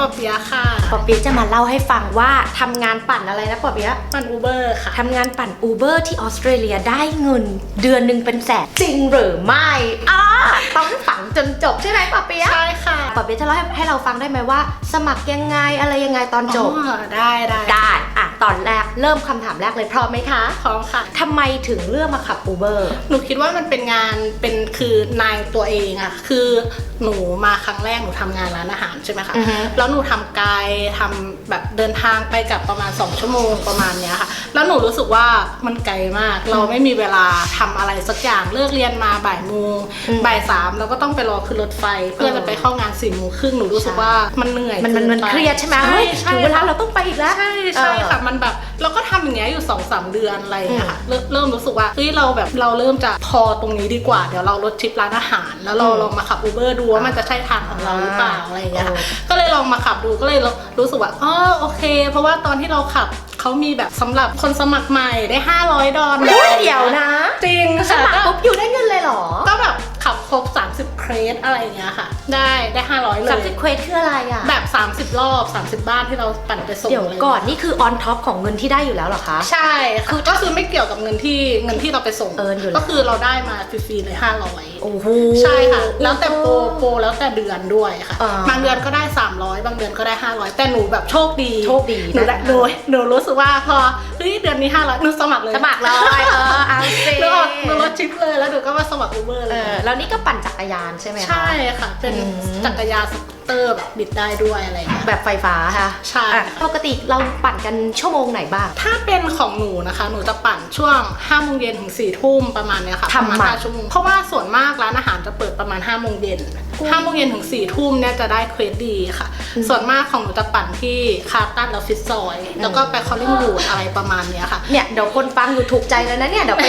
ปอเปียะค่ะปอเปี๊ยะจะมาเล่าให้ฟังว่าทำงานปั่นอะไรนะปอเปี๊ยะมันอูเบอร์ค่ะ ทำงานปั่นอูเบอร์ที่ออสเตรเลียได้เงิน เดือนหนึ่งเป็นแสนจริงหรือไม่อ่าต้องฝังจนจบใช่ไหมปอเปี๊ยะใช่ค่ะปอเปี๊ยะจะเล่าให้ให้เราฟังได้ไหมว่า สมัครยังไงอะไรยังไงตอนจบ อ๋อได้ได้ได้อะตอนแรกเริ่มคำถามแรกเลยพร้อมไหมคะพร้อมค่ะ ทำไมถึงเลือกมาขับอูเบอร์ หนูคิดว่ามันเป็นงานเป็นคือนายตัวเองอะคือหนูมาครั้งแรกหนูทำงานร้านอาหารใช่ไหมคะอือฮึแล้วหนูทำไกลทำแบบเดินทางไปกลับประมาณ 2 ชั่วโมงประมาณเนี้ยค่ะ แล้วหนูรู้สึกว่ามันไกลมาก เราไม่มีเวลาทำอะไรสักอย่างเลิกเรียนมาบ่ายโมงอืมบ่ายสามเราก็ต้องไปรอขึ้นรถไฟ เพื่อจะไปเข้างานสี่โมงครึ่งหนูรู้สึกว่ามันเหนื่อยมันมันมันกิไปเครียดใช่ไหมใช่เฮ้ยใช่ถึงเวลาเราต้องไปอีกแล้วใช่ใช่เออค่ะมันแบบ เราก็ทำอย่างเงี้ยอยู่สองสามเดือนอะไรอย่างเงี้ยค่ะเริ่มเริ่มรู้สึกว่าเฮ้ยเราแบบเราเริ่มจะพอตรงนี้ดีกว่า เดี๋ยวเราลดทริปร้านอาหาร แล้วเราอืมลองมาขับอูเบอร์ดูว่ามันจะใช่ทางของเราหรือเปล่าอ่าอะไรอย่างเงี้ยค่ะเออก็เลยลองมาขับดูก็เลยรู้สึกว่าอ๋อโอเค เพราะว่าตอนที่เราขับเขามีแบบสำหรับคนสมัครใหม่ได้ 500 ดอลเฮ้ยเดี๋ยวนะ จริงสค่ะมัครก็ปุ๊บอยู่ได้เงินเลยเหรอ ก็แบบขับครบ 30เครสอะไรอย่างเงี้ยค่ะ ได้ได้ 500 เลสามยสิบเควสคืออะไรอะแบบ 30 รอบ 30 บ้านที่เราปั่นไปส่งเดี๋ยวลก่อนนี่คือออนท็อปของเงินที่ได้อยู่แล้วเหรอคะ ใช่คือก็คือไม่เกี่ยวกับเงินที่เงินที่เราไปส่ง เอิญอยู่แล้ว ก็คือเราได้มาฟรีๆเลย500 โอ้โห ใช่ค่ะ แล้วแต่โปรโปรแล้วแต่เดือนด้วยค่ะ อ่าบางเดือนก็ได้ 300 บางเดือนก็ได้ 500 แต่หนูแบบโชคดีโชคดีหนูได้ได้หนูหนูรู้สึกว่าพอเฮ้ยเดือนนี้ 500หนูสมัครเลยสมัครเลยเออเอาสิหนูออกหนูลดทริปเลยแล้วหนูก็มาสมัครอูเบอร์เอเลยอแล้วนี่ก็ปั่นจักรยานใช่ไหมคะ ใช่ค่ะ เป็นอืมจักรยานสกูต เตอร์แบบบิดได้ด้วยอะไรอย่างเงี้ย แบบไฟฟ้าค่ะใช่ อะปกติเราปั่นกันชั่วโมงไหนบ้าง ถ้าเป็นของหนูนะคะ หนูจะปั่นช่วง5โมงเย็นถึง4ทุ่มประมาณเนี้ยค่ะทำประไมมาณ5ชั่วโมงเพราะว่าส่วนมากร้านอาหารจะเปิดประมาณ5โมงเย็น5โมงเย็นถึง4ทุ่มเนี่ยจะได้เควสดีค่ะ ส่วนมากของหนูจะปั่นที่คาร์ตันแล้วฟิตซอย แล้วก็ไปคอลลิงวูดอะไรประมาณเนี้ยค่ะ เนี่ยเดี๋ยวคนฟังอยู่ถูกใจแล้วนะเนี่ยเดี๋ยวไป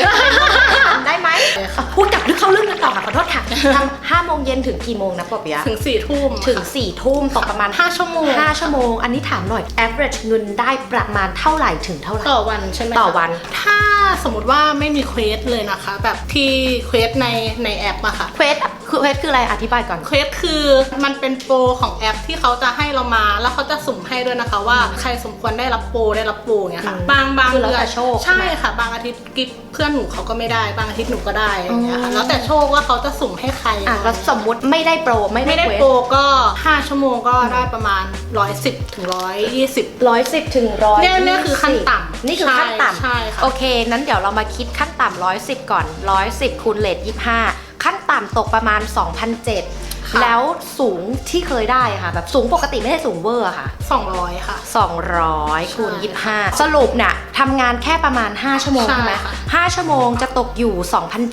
ทำได้ไหมได้ค่ะ พูดกลับลึกเข้าเรื่องกันต่อค่ะขอโทษค่ะทำห้าโมงเย็นถึงกี่โมงนะปอบเปียะ ถึง4ทุ่มถึงค่ะสี่ทุ่มตกประมาณห้าชั่วโมง 5 ชั่วโมง อันนี้ถามหน่อย average เงินได้ประมาณเท่าไหร่ถึงเท่าไหร่ ต่อวันใช่ไหมคะต่อวัน ถ้าสมมติว่าไม่มีเควสเลยนะคะ แบบที่เควสในในแอปอะค่ะ เควสคือ เควสคืออะไรอธิบายก่อน เควสคือมันเป็นโปรของแอปที่เขาจะให้เรามาแล้วเขาจะสุ่มให้ด้วยนะคะ ว่าใครสมควรได้รับโปรได้รับโปรอย่างเงี้ยค่ะ อืมบางบางคือแล้วเดืแต่อนโชคใช่ใช่ไหมค่ะ บางอาทิตย์กิฟเพื่อนหนูเขาก็ไม่ได้ บางอาทิตย์หนูก็ได้อย่างเงี้ยค่ะ อืม แล้วแต่โชคว่าเขาจะสุ่มให้ใครอะแล้วสมมุติไม่ได้โปรไม่ไม่ได้ได้เควสโปรก็ 5 ชั่วโมงก็ได้ประมาณ 110ถึง120 ร้อยสิบถึงร้อยเนี่ยเนี่ยคือขั้นต่ำนี่คือขั้นต่ำใช่ค่ะ โอเค นั้นเดี๋ยวเรามาคิดขั้นต่ำร้อยสิบก่อนร้อยสิบคูณเลทยี่ห้าขั้น ต่ำตกประมาณ 2,007ค่ะแล้วสูงที่เคยได้ค่ะ แบบสูงปกติไม่ได้สูงเวอร์อะค่ะ 200 ค่ะ 200คูณใช่25 สรุปเนี่ยทำงานแค่ประมาณ 5 ชั่วโมงใช่ใช่ไหมค่ะ5ชั่วโมงจะตกอยู่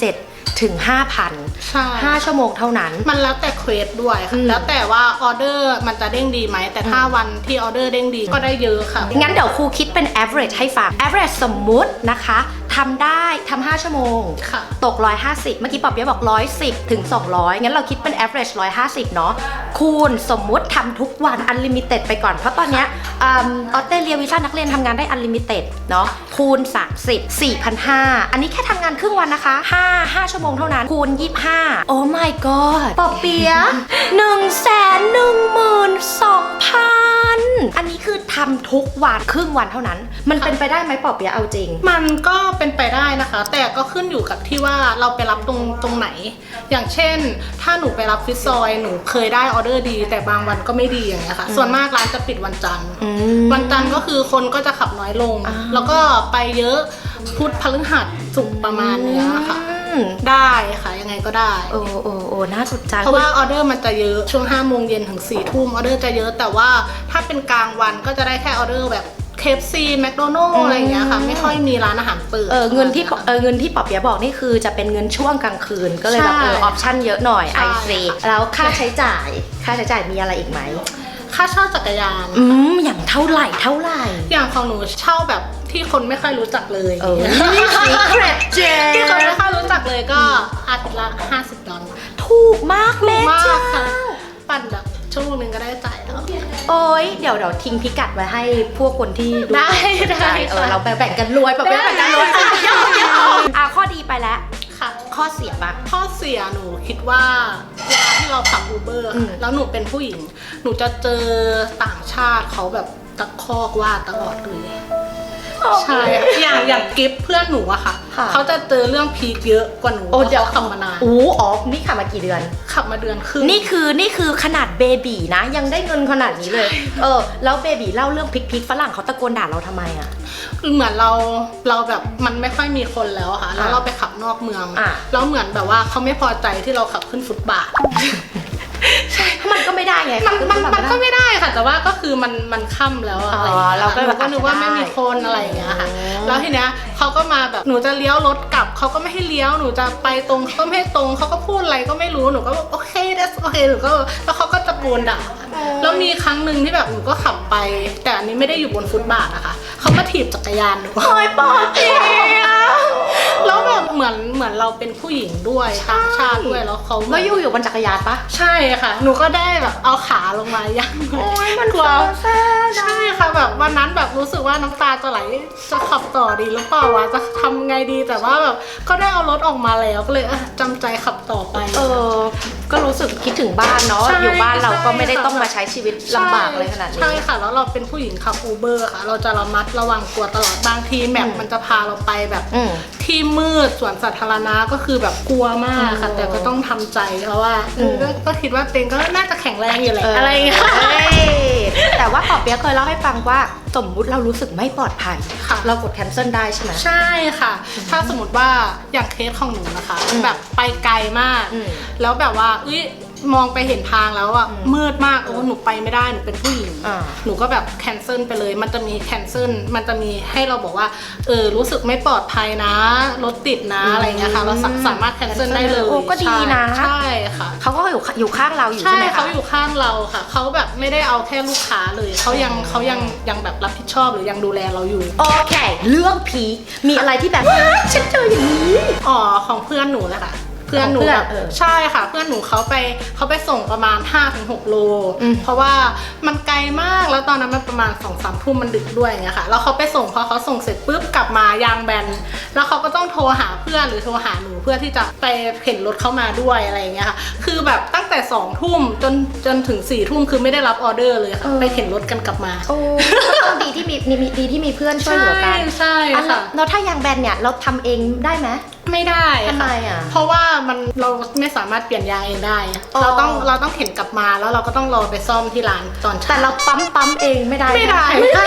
2,007ถึง 5,000ใช่5ชั่วโมงเท่านั้น มันแล้วแต่เควสด้วยอืค่ะมแล้วแต่ว่าออเดอร์มันจะเด้งดีไหม แต่ถ้าวันที่ออเดอร์เด้งดีก็ได้เยอะค่ะ งั้นเดี๋ยวครูคิดเป็น average ให้ฟัง average สมมุตินะคะ ทำได้ทำ5ชั่วโมง ค่ะ ตก 150 เมื่อกี้ปอบเปียะบอก 110 ถึง 200 งั้นเราคิดเป็น average 150 เนาะคูณสมมุติทำทุกวัน unlimited ไปก่อน เพราะตอนเนี้ยอืมออสเตรเลียวีซ่านักเรียนทำงานได้ unlimited เนาะคูณ 30 4,500 อันนี้แค่ทำงานครึ่งวันนะคะ 5 5 ชั่วโมงเท่านั้น คูณ 25 โอ้ my god ปอบเปียะ1 1 2 0,000 อันนี้คือทำทุกวันครึ่งวันเท่านั้น มันเป็นไปได้ไหมปอบเปียะเอาจริง มันก็เป็นไปได้นะคะ แต่ก็ขึ้นอยู่กับที่ว่าเราไปรับตรงตรงไหน อย่างเช่น ถ้าหนูไปรับฟิตซอยหนูเคยได้ออเดอร์ดี แต่บางวันก็ไม่ดีอย่างเงี้ยค่ะส่วนมากร้านจะปิดวันจันทร์อืมวันจันทร์ก็คือคนก็จะขับน้อยลงอ่าแล้วก็ไปเยอะพุธพฤหัสศุกร์ประมาณเนี้ยค่ะอืมได้ค่ะยังไงก็ได้ โอ้โอ้โอ้น่าสนใจเพราะว่าออเดอร์มันจะเยอะช่วง5โมงเย็นถึง4ทุ่มออเดอร์จะเยอะแต่ว่าถ้าเป็นกลางวันก็จะได้แค่ออเดอร์แบบ เคฟซีแมคโดนัลอืมอะไรอย่างเงี้ยค่ะ ไม่ค่อยมีร้านอาหารเปิดเออเงินที่ปอเออเงินที่ปอบเปียะบอกนี่คือจะเป็นเงินช่วงกลางคืน ก็เลยแบบใช่เออออปชั่นเยอะหน่อยใช่ไอซีแล้วค่าใช้จ่าย ค่าใช้จ่ายมีอะไรอีกไหมค่าเช่าจักรยาน อืม อย่างเท่าไหร่เท่าไหร่ อย่างของหนูเช่าแบบที่คนไม่ค่อยรู้จักเลยเออ secret เจที่คนไม่ค่อยรู้จักเลยก็อาทิตย์ละ50ดอลลาร์ถูกมากแม่มาเจ้ากค่ะปั่นแบบ ชั่วโมงหนึงก็ได้จ่ายแล้ว โอ้ยเดี๋ยวเดี๋ยวทิ้งพิกัดไว้ให้พวกคนที่ดูได้สนใจได้เออค่ะ เราแบ่งกันรวยแบบแบ่งกันรวยได้อะยอมยอมอะข้อดีไปแล้ว ค่ะขข้อเสียบ้าง ข้อเสียหนูคิดว่าเวลาที่เราขับอูเบอร์อืม แล้วหนูเป็นผู้หญิง หนูจะเจอต่างชาติเขาแบบตะคอกว่าตลอดเลย ใช่อย่างอย่างกิฟเพื่อนหนูอะค่ะ ค่ะ เขาจะเจอเรื่องพีคเยอะกว่าหนูโอ้เดี๋ยวพราะเขาขับมานานอู้อ๋อนี่ขับมากี่เดือน ขับมาเดือนครึ่งนี่คือนี่คือขนาดเบบีนะยังได้เงินขนาดนี้เลย เออ แล้วเบบีเล่าเรื่องพริกๆฝรั่งเขาตะโกนด่าเราทำไมอะ เหมือนเราเราแบบมันไม่ค่อยมีคนแล้วอะค่ะ แล้วอะเราไปขับนอกเมือง อะ แล้วเหมือนแบบว่าเขาไม่พอใจที่เราขับขึ้นฟุตบาท มันก็ไม่ได้ไงมันมันขับมันขึ้ก็ไได้ไม่ได้ค่ะ แต่ว่าก็คือมันมันค่ำแล้วอะอ๋ออะไรอย่างเงี้ยเราก็หนูก็นึกว่าอาจจะไม่มีได้คนอะไรอย่างเงี้ยค่ะอืมแล้วทีเนี้ยเขาก็มาแบบหนูจะเลี้ยวรถกลับเขาก็ไม่ให้เลี้ยวหนูจะไปตรงเขาก็ไม่ให้ตรงเขาก็พูดอะไรก็ไม่รู้หนูก็บอกโอเคเดสโอเคหนูก็แล้วเขาก็ตะโกนด่าแล้วมีครั้งหนึ่งที่แบบหนูก็ขับไป แต่อันนี้ไม่ได้อยู่บนฟุตบาทนะคะเขามาถีบจักรยานหนูโอ้ยปอเตียแล้วแบบเห มือนเหมือนเราเป็นผู้หญิงด้วยต่างชาติด้วยแล้วเขาแล้วอยู่อยู่บนจักรยานปะใช่ค่ะ หนูก็ได้แบบเอาขาลงมาย่างโอ้ยมันกลัวแซ่บใช่ค่ะแบบวันนั้นแบบรู้สึกว่าน้ำตาจะไหลจะขับต่อดีหรือเปล่าวะจะทำไงดีแต่ว่าแบบก็ได้เอารถออกมาแล้วก็เลยเออจำใจขับต่อไป เออ ก็รู้สึกคิดถึงบ้านเนาะใช่อยู่บ้านเราก็ไม่ได้ใช่ค่ะต้องมาใช้ชีวิตลำบากเลยขนาดนี้ ใช่ค่ะ แล้วเราเป็นผู้หญิงขับอูเบอร์ค่ะ เราจะระมัดระวังตัวตลอดบางทีแมปอืม มันจะพาเราไปแบบ อืม ที่มืดสวนสาธารณะก็คือแบบกลัวมากค่ะอืมแต่ก็ต้องทำใจเพราะว่าเอออมก็ก็คิดว่าเต็งก็น่าจะแข็งแรงอยู่แหละอะไรอย่างเงี้ย เอ้ยแต่ว่าปอเปียะเคยเล่าให้ฟังว่าสมมุติเรารู้สึกไม่ปลอดภัย ค่ะ เรากด cancel ได้ใช่ไหม ใช่ค่ะ ถ้าสมมติว่าอย่างเคสของหนูนะคะ อืมแบบไปไกลมาก อืมแล้วแบบว่าเอ้ย มองไปเห็นทางแล้วอะอืมมืดมากโอ้หนูไปไม่ได้หนูเป็นผู้หญิงอ่า หนูก็แบบแคนเซิลไปเลย มันจะมีแคนเซิลมันจะมีให้เราบอกว่าเออรู้สึกไม่ปลอดภัยนะรถติดนะอืมอะไรเงี้ยค่ะเราสาสามารถแคนเซิลได้เลยโอ้ก็ดีนะ ใช่ค่ะ เขาก็อยู่อยู่ข้างเราอยู่ใช่ใช่ไหมเขาคะ อยู่ข้างเราค่ะ เขาแบบไม่ได้เอาแค่ลูกค้าเลย เขายังอืมเขายังยังแบบรับผิดชอบหรือยังดูแลเราอยู่ โอเค เรื่องผี มีอะไรที่แบบฉันเจออย่างนี้ อ๋อของเพื่อนหนูแหละค่ะ เพื่อนหนูของเพื่อนแบบเออใช่ค่ะ เพื่อนหนูเขาไปเขาไปส่งประมาณ5-6โลอืมเพราะว่ามันไกลมากแล้วตอนนั้นมันประมาณ2อสามทุ่มมันดึกด้วยอย่างเงี้ยค่ะแล้วเขาไปส่งพอเขาส่งเสร็จปุ๊บกลับมายางแบน แล้วเขาก็ต้องโทรหาเพื่อนหรือโทรหาหนูเพื่อที่จะไปเข็นรถเข้ามาด้วยอะไรอย่างเงี้ยค่ะคือแบบตั้งแต่2องทุ่มจนจนถึง4ี่ทุ่มคือไม่ได้รับออเดอร์เลยค่ะเออไปเข็นรถกันกลับมาโอ้ก็ต้องดีที่มีมีมีดีที่มีเพื่อนช่วยเหลือกันใช่อะใช่แล้วค่ะแล้วถ้ายางแบนเนี่ยเราทำเองได้ไหม ไม่ได้ทำไมค่ะอะเพราะว่ามันเราไม่สามารถเปลี่ยนยางเองได้อะอ๋อเราต้องเราต้องเข็นกลับมาแล้วเราก็ต้องรอไปซ่อมที่ร้านตอนเช้าแต่เราปั๊มปั๊มเองไม่ได้ไม่ได้ไม่ได้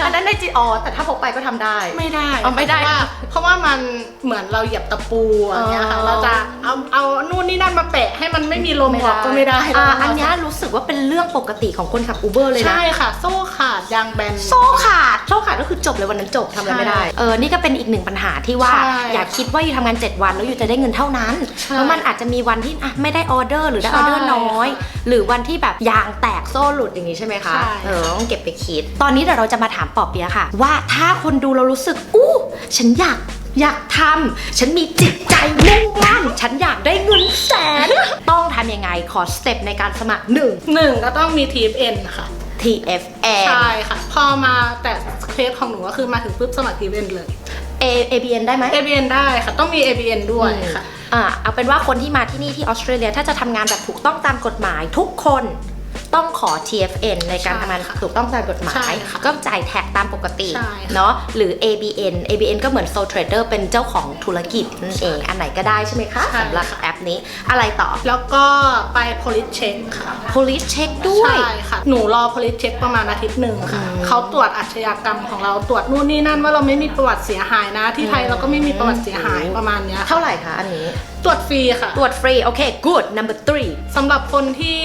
อะอัค่ะนนั้นในจีอ๋อแต่ถ้าพกไปก็ทำได้ ไม่ได้อ๋อไม่ได้เพราะว่าเพราะว่ามันเหมือนเราเหยียบตะปูอย่างเงี้ยค่ะ อ๋อ เราจะเอาเอานู่นนี่นั่นมาแปะให้มันไม่มีลมออกก็ไม่ได้อ่าแล้วอันเนี้ยรู้สึกว่าเป็นเรื่องปกติของคนขับอูเบอร์เลยนะ ใช่ค่ะ โซ่ขาดยางแบน โซ่ขาดโซ่ขาดก็คือจบเลยวันนั้นจบทำอะไรไม่ได้ ใช่เออ นี่ก็เป็นอีกหนึ่งปัญหาที่ว่าใช่อย่าคิดว่าอยู่ทำงาน 7 วันแล้วอยู่จะได้เงินเท่านั้น ใช่เพราะมันอาจจะมีวันที่อะไม่ได้ออเดอร์หรือได้ใช่ออเดอร์น้อย หรือวันที่แบบยางแตกโซ่หลุดอย่างนี้ใช่ไหมคะ ใช่ เออต้องเก็บไปคิด ตอนนี้เดี๋ยวเราจะมาถามปอบเปียะค่ะ ว่าถ้าคนดูเรารู้สึก อู้ ฉันอยากอยากทำ ฉันมีจิตใจมุ่งมั่น ฉันอยากได้เงินแสน ต้องทำยังไง ขอสเต็ปในการสมัครหนึ่ง หนึ่งก็ต้องมี TFN ค่ะ TFN ใช่ค่ะ พอมาแต่เคสของหนูก็คือมาถึงปุ๊บสมัคร TFN เลย A ABN ได้ไหม ABN ได้ค่ะ ต้องมี ABN ด้วยค่ะ อ่าเอาเป็นว่าคนที่มาที่นี่ที่ออสเตรเลียถ้าจะทำงานแบบถูกต้องตามกฎหมายทุกคน ต้องขอ TFN ในการใช่ทำงานค่ะถูกต้องตามกฎหมาใช่ยค่ะก็จ่ายแท็กตามปกติใช่ค่ะเนาะหรือ ABN ABN ก็เหมือน Sole Trader เป็นเจ้าของธุรกิจนั่นเองอันไหนก็ได้ใช่ไหมคะใช่สำหรับค่ะแอปนี้อะไรต่อ แล้วก็ไป police check ค่ะ police check ด้วย ใช่ค่ะ หนูรอ police check ประมาณอาทิตย์หนึ่งค่ะอืมเขาตรวจอาชญากรรมของเราตรวจนู่นนี่นั่นว่าเราไม่มีประวัติเสียหายนะ ที่ไทยอืมเราก็ไม่มีประวัติเสียหายประมาณเนี้ยค่ะเท่าไหร่คะอันนี้ตรวจฟรีค่ะ ตรวจฟรี โอเค good number three สำหรับคนที่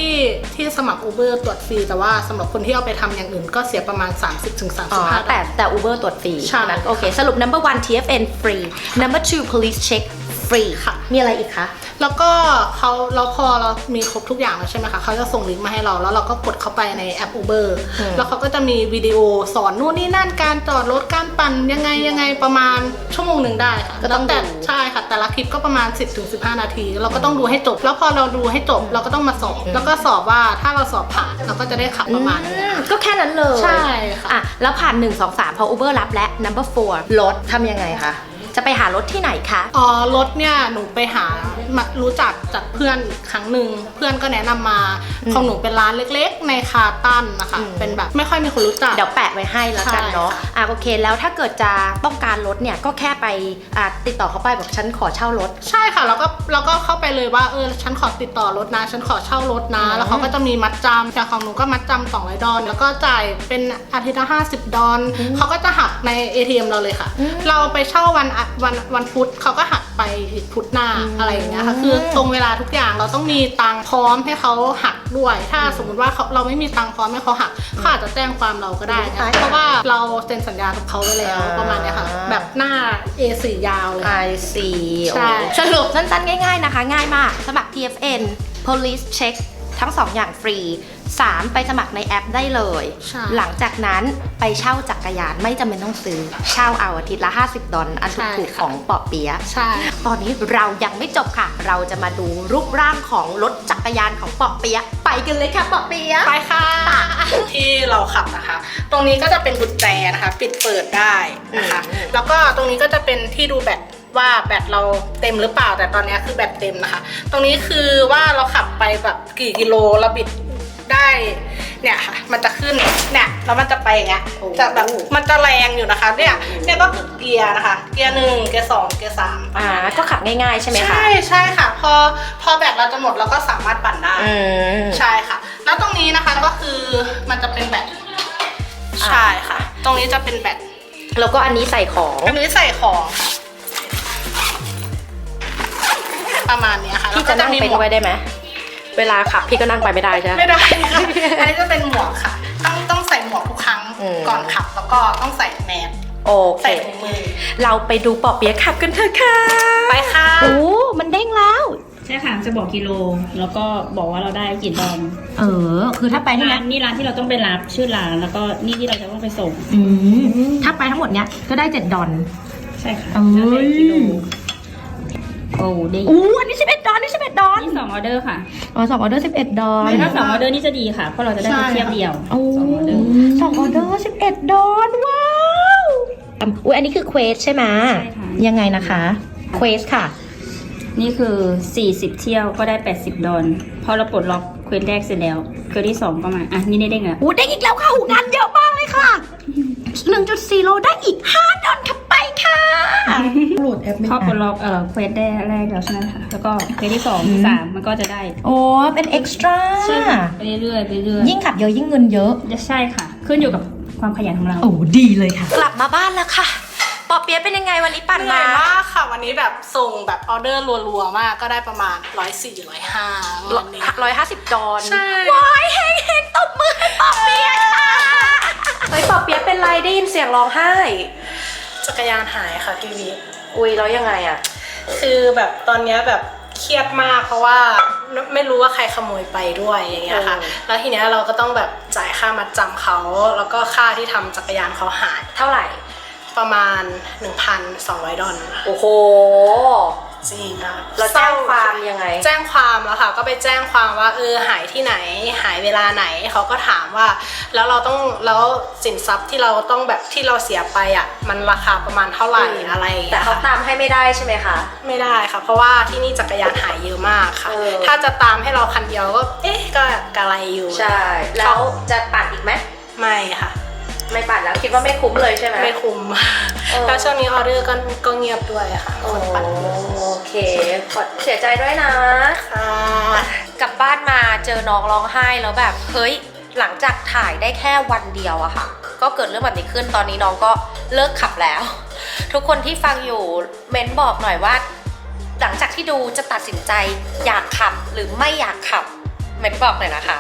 ที่สมัคร Uber ตรวจฟรี แต่ว่าสำหรับคนที่เอาไปทำอย่างอื่นก็เสียประมาณ 30-35อ๋อดอลแต่ลาร์แต่ Uber ตรวจฟรีใช่นั้นโอเค สรุป number one TFN free number two police check free ค่ะ มีอะไรอีกคะ แล้วก็เขาเราพอเรามีครบทุกอย่างแล้วใช่ไหมคะเขาจะส่งลิงก์มาให้เราแล้วเราก็กดเข้าไปในแอป Uber อืมแล้วเขาก็จะมีวิดีโอสอนนู่นนี่นั่นการจอดรถการปั่นยังไงยังไงประมาณชั่วโมงหนึ่งได้ค่ะก็ต้องแล้วแต่ดูใช่ค่ะ แต่ละคลิปก็ประมาณ 10-15 นาที เราก็ต้องดูให้จบ แล้วพอเราดูให้จบเราก็ต้องมาสอบ แล้วก็สอบว่าถ้าเราสอบผ่านเราก็จะได้ขับประมาณนี้อืมก็แค่นั้นเลย ใช่ค่ะอะ แล้วผ่าน 1 2 3 พอ Uber รับและ number four รถทำยังไงคะ จะไปหารถที่ไหนคะ อ๋อรถเนี่ยหนูไปหามารู้จักจากเพื่อนอีกครั้งหนึ่งเพื่อนก็แนะนำมาอืมของหนูเป็นร้านเล็กๆ ในคาตันนะคะ อืม เป็นแบบไม่ค่อยมีคนรู้จัก เดี๋ยวแปะไว้ให้แล้วกันเนาะใช่ค่ะอะโอเคแล้วถ้าเกิดจะต้องการรถเนี่ยก็แค่ไปอะติดต่อเขาไปบอกฉันขอเช่ารถ ใช่ค่ะแล้วก็เราก็เข้าไปเลยว่าเออฉันขอติดต่อรถนะ ฉันขอเช่ารถนะ อืม แล้วเขาก็จะมีมัดจำแต่ของหนูก็มัดจำ200ดอลแล้วก็จ่ายเป็นอาทิตย์ละ50ดอลเขาก็จะหักใน ATM เราเลยค่ะอืมเราไปเช่าวันอะวันวันพุธเขาก็หักไปพุธหน้าอืมอะไรอย่างเงี้ยค่ะคือตรงเวลาทุกอย่างเราต้องมีตังค์พร้อมให้เขาหักด้วย ถ้าสมมติว่าเขาเราไม่มีตังค์พร้อมให้เขาหักเขาอาจจะแจ้งความเราก็ได้นะตายเพราะว่าเราเซ็นสัญญากับเขาไว้แล้วอ่าประมาณเนี้ยค่ะ แบบหน้า A4 ยาวเลย I see ใช่สรุปสั้นๆ ง่ายๆนะคะ ง่ายมากสมัคร TFN police check ทั้งสองอย่างฟรี 3 ไปสมัครในแอปได้เลย ใช่หลังจากนั้นไปเช่าจักรยานไม่จำเป็นต้องซื้อ เช่าเอาอาทิตย์ละ 50 ดอลอันถูกๆของปอเปียะ ใช่ ตอนนี้เรายังไม่จบค่ะ เราจะมาดูรูปร่างของรถจักรยานของปอเปียะไปกันเลยค่ะปอเปียะไปค่ะ ที่เราขับนะคะ ตรงนี้ก็จะเป็นกุญแจนะคะ ปิดเปิดได้นะคะ อืม แล้วก็ตรงนี้ก็จะเป็นที่ดูแบตว่าแบตเราเต็มหรือเปล่า แต่ตอนนี้คือแบตเต็มนะคะ ตรงนี้คือว่าเราขับไปแบบกี่กิโลเราบิด ได้เนี่ยค่ะ มันจะขึ้นเนี่ยแล้วมันจะไปอย่างเงี้ยโอ้ จะแบบมันจะแรงอยู่นะคะ เนี่ยเนี่ยก็คือเกียร์นะคะ เกียร์หนึ่งเกียร์สองเกียร์สามประอ่า มาณเนี้ยก็ขับง่ายๆใช่ไหมคะใช่ใช่ค่ะ พอพอแบตเราจะหมดเราก็สามารถปั่นได้ อืม ใช่ค่ะ แล้วตรงนี้นะคะก็คือมันจะเป็นแบตใช่ค่ะ ตรงนี้จะเป็นแบตแล้วก็อันนี้ใส่ของอันนี้ใส่ของค่ะประมาณเนี้ยค่ะพี่จะนั่งไปหมวด้กวยได้ไหม เวลาขับพี่ก็นั่งไปไม่ได้ใช่ไหม ไม่ได้ค่ะอันนี้จะเป็นหมวกค่ะ ต้องต้องใส่หมวกทุกครั้งอืม ก่อนขับแล้วก็ต้องใส่แมสโอเค ใส่ถุงมือเราไปดูปอเปียะขับกันเถอะค่ะไปค่ะโอ้มันเด้งแล้ว ใช่ค่ะจะบอกกิโล แล้วก็บอกว่าเราได้กี่ดอนเออ คือถ้าไปที่ร้านั้นนนี่ร้านที่เราต้องไปรับชื่อร้านแล้วก็นี่ที่เราจะต้องไปส่งอืมถ้าไปทั้งหมดเนี้ยก็ได้เจ็ดดอน ใช่ค่ะเอ้ย แล้วแต่กิโลโอ้ได้อู้อันนี้สิบเอ็ดดอนนี่สิบเอ็ดด อนนี่สองออเดอร์ค่ะอ๋อสองออเดอร์สิบเอ็ดดอนแต่ถ้าสองออเดอร์นี่จะดีค่ะ เพราะเราจะได้ใช่เทียบเดียวโอ้สองออเดอร์สองออเดอร์สิบเอ็ดดอนว้าวอะอุ้ยอันนี้คือเควสใช่ไหมใช่ค่ะยังไงนะคะเควสค่ะ นี่คือ 40 เที่ยวก็ได้ 80 ดอนพอเราปลดล็อกเควสแรกเสร็จแล้วเควสที่สองก็มาอะนี่ได้เด้งแล้วอู้ได้อีกแล้วค่ะหูงานเยอะมากเลยค่ะ1.4โลได้อีก 5 ดอนขับไป ค่ะโหลดแอปไม่พอปลดล็อกเอ่อเควสได้แรกแล้วใช่ไหมคะแล้วก็เควสที่สองที่สามมันก็จะได้โอ้เป็นเอ็กซ์ตร้าใช่ค่ะไปเรื่อยๆไปเรื่อยยิ่งขับเยอะยิ่งเงินเยอะๆใช่ค่ะ ขึ้นอยู่กับความขยันของเราโอ้ดีเลยค่ะ กลับมาบ้านแล้วค่ะปอเปียะเป็นยังไงวันนี้ปั่นเหนื่มาอยมากค่ะ วันนี้แบบส่งแบบออเดอร์รัวๆมากก็ได้ประมาณร้อยสี่ร้อยห้าวันนี้ร้อยห้าสิบดอนใช่ว้ายเฮงเฮงตบมือให้ปอเปียะค่ะเฮ้ยปอเปียะเป็นไรได้ยินเสียงร้องไห้ จักรยานหายค่ะพี่วีอุ้ยแล้วยังไงอะคือแบบตอนเนี้ยแบบเครียดมากเพราะว่าไม่รู้ว่าใครขโมยไปด้วยอย่างเงี้ยค่ะแล้วทีเนี้ยเราก็ต้องแบบจ่ายค่ามัดจำเขา แล้วก็ค่าที่ทำจักรยานเขาหายเท่าไหร่ประมาณ 1,200 ดอลลาร์ โอ้โห จริงค่ะเราแจ้งความยังไง แจ้งความแล้วค่ะ ก็ไปแจ้งความว่าเออหายที่ไหน หายเวลาไหนเขาก็ถามว่า แล้วเราต้องแล้วสินทรัพย์ที่เราต้องแบบที่เราเสียไปอะมันราคาประมาณเท่าไหร่อืมอะไรอย่างแต่เงี้ยเขาค่ะตามให้ไม่ได้ใช่ไหมคะ ไม่ได้ค่ะ เพราะว่าที่นี่จักรยานหายเยอะมากค่ะ เออ ถ้าจะตามให้เราคันเดียวก็เอ๊ะก็กะไรอยู่ใช่ แล้วจะปั่นอีกไหมไม่ค่ะ ไม่ปั่นแล้วคิดว่าไม่คุ้มเลยใช่ไหม ไม่คุ้มเออ แล้วช่วงนี้ออเดอร์ก็ก็เงียบด้วยค่ะโอ้คนปั่นเยอะโอเค ขอเสียใจด้วยนะค่ะกลับบ้านมาเจอน้องร้องไห้แล้วแบบเฮ้ยหลังจากถ่ายได้แค่วันเดียวอะค่ะ ก็เกิดเรื่องแบบนี้ขึ้นตอนนี้น้องก็เลิกขับแล้ว ทุกคนที่ฟังอยู่เม้นบอกหน่อยว่า หลังจากที่ดูจะตัดสินใจอยากขับหรือไม่อยากขับเม้นบอกหน่อยนะคะ